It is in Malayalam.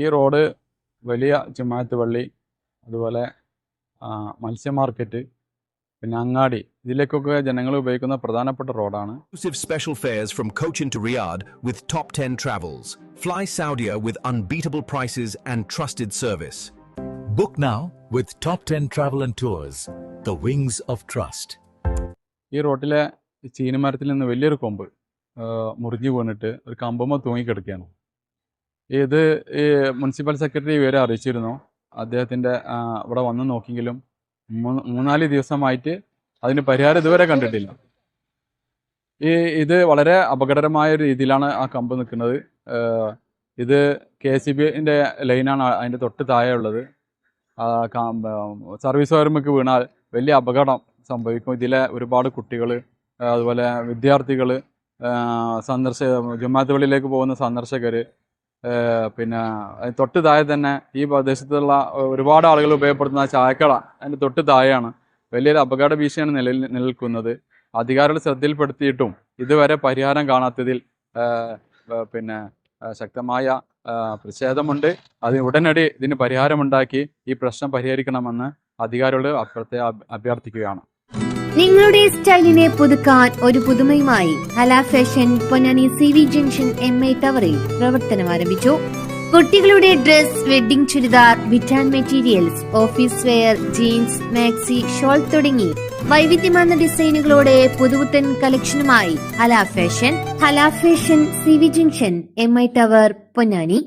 ഈ റോഡ് വലിയ ജമാഅത്ത് പള്ളി അതുപോലെ മത്സ്യ മാർക്കറ്റ് പിന്നെ അങ്ങാടി ഇതിലേക്കൊക്കെ ജനങ്ങൾ ഉപയോഗിക്കുന്ന പ്രധാനപ്പെട്ട റോഡാണ് Exclusive special fares from Cochin to Riyadh with top 10 travels. Fly Saudia with unbeatable prices and trusted service. Book now with Top 10 Travel and Tours, the wings of trust. ഈ റോട്ടിലെ ഈ നിന്ന് വലിയൊരു കൊമ്പ് മുറിഞ്ഞു വീണിട്ട് ഒരു കമ്പുമ്മ തൂങ്ങിക്കിടക്കുകയാണ് ഇത് ഈ മുനിസിപ്പൽ സെക്രട്ടറി ഇവരെ അറിയിച്ചിരുന്നു? അദ്ദേഹത്തിന്റെ ഇവിടെ വന്ന് നോക്കിയെങ്കിലും മൂന്ന് മൂന്നാൽ ദിവസമായിട്ട് അതിന് പരിഹാരം ഇതുവരെ കണ്ടിട്ടില്ല. ഈ ഇത് വളരെ അപകടകരമായ രീതിയിലാണ് ആ കമ്പ് നിൽക്കുന്നത്. ഇത് കെ സി ബിന്റെ ലൈനാണ് അതിന്റെ തൊട്ട് താഴെ ഉള്ളത് സർവീസ് വയർമക്ക് വീണാൽ വലിയ അപകടം സംഭവിക്കും. ഇതിലെ ഒരുപാട് കുട്ടികൾ അതുപോലെ വിദ്യാർത്ഥികൾ സന്ദർശ ജമാഅത്ത് പോകുന്ന സന്ദർശകർ പിന്നെ തൊട്ട് താഴെ തന്നെ ഈ പ്രദേശത്തുള്ള ഒരുപാട് ആളുകൾ ഉപയോഗപ്പെടുത്തുന്ന ചായക്കട അതിന്റെ തൊട്ട് താഴെയാണ്. വലിയൊരു അപകട ഭീഷണിയാണ് നിലയിൽ നിലനിൽക്കുന്നത് അധികാരികൾ ശ്രദ്ധയിൽപ്പെടുത്തിയിട്ടും ഇതുവരെ പരിഹാരം കാണാത്തതിൽ പിന്നെ ശക്തമായ പ്രതിഷേധമുണ്ട്. അത് ഉടനടി ഇതിന് പരിഹാരമുണ്ടാക്കി ഈ പ്രശ്നം പരിഹരിക്കണമെന്ന് അധികാരികളോട് അഭ്യർത്ഥ അഭ്യർത്ഥിക്കുകയാണ്. നിങ്ങളുടെ സ്റ്റൈലിനെ പുതുക്കാൻ ഒരു പുതുമയുമായി Hala fashion Ponnani C V junction M I ടവറിൽ പ്രവർത്തനം ആരംഭിച്ചു. കുട്ടികളുടെ dress wedding churidar Witan materials office wear jeans maxi shawl തുടങ്ങി വൈവിധ്യമാർന്ന ഡിസൈനുകളോടെ പുതുപുത്തൻ കളക്ഷനുമായി Hala fashion Hala fashion C V junction M I tower Ponnani